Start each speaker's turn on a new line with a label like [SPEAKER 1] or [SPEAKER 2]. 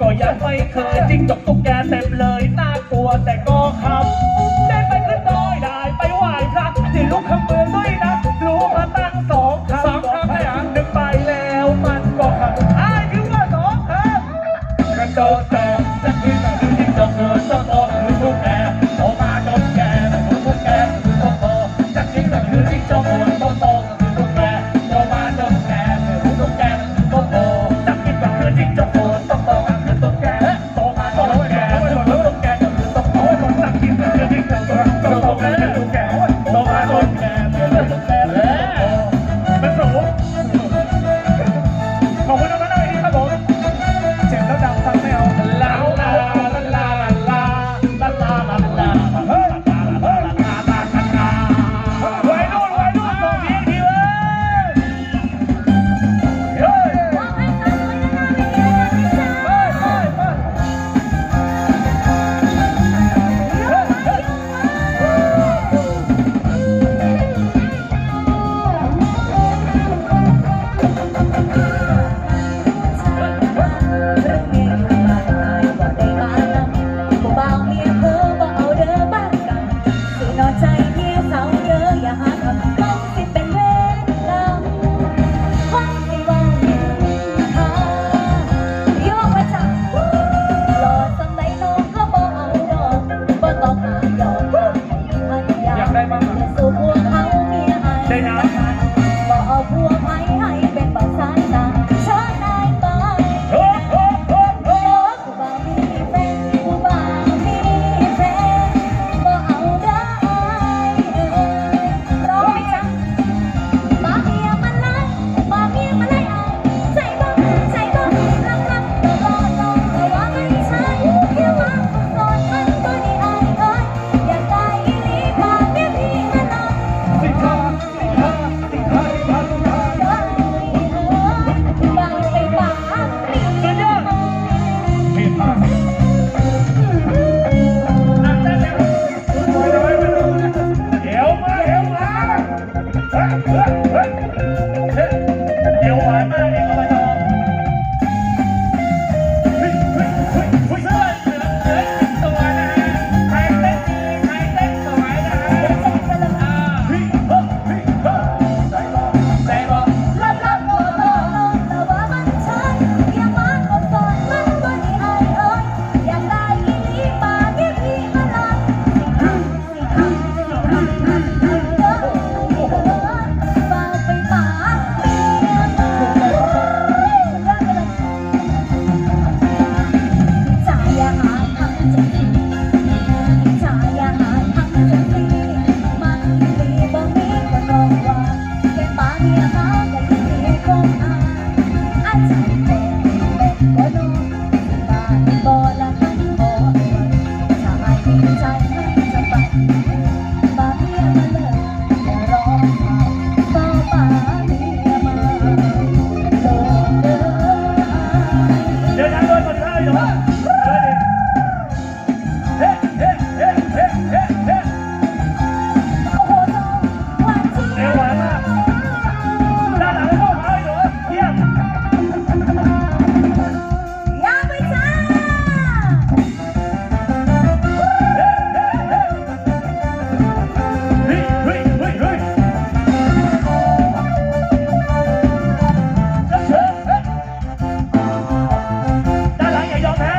[SPEAKER 1] ก็ยังไม่เคยจิ้งจบตุ๊กแก อย่า
[SPEAKER 2] ยอ
[SPEAKER 1] มแพ้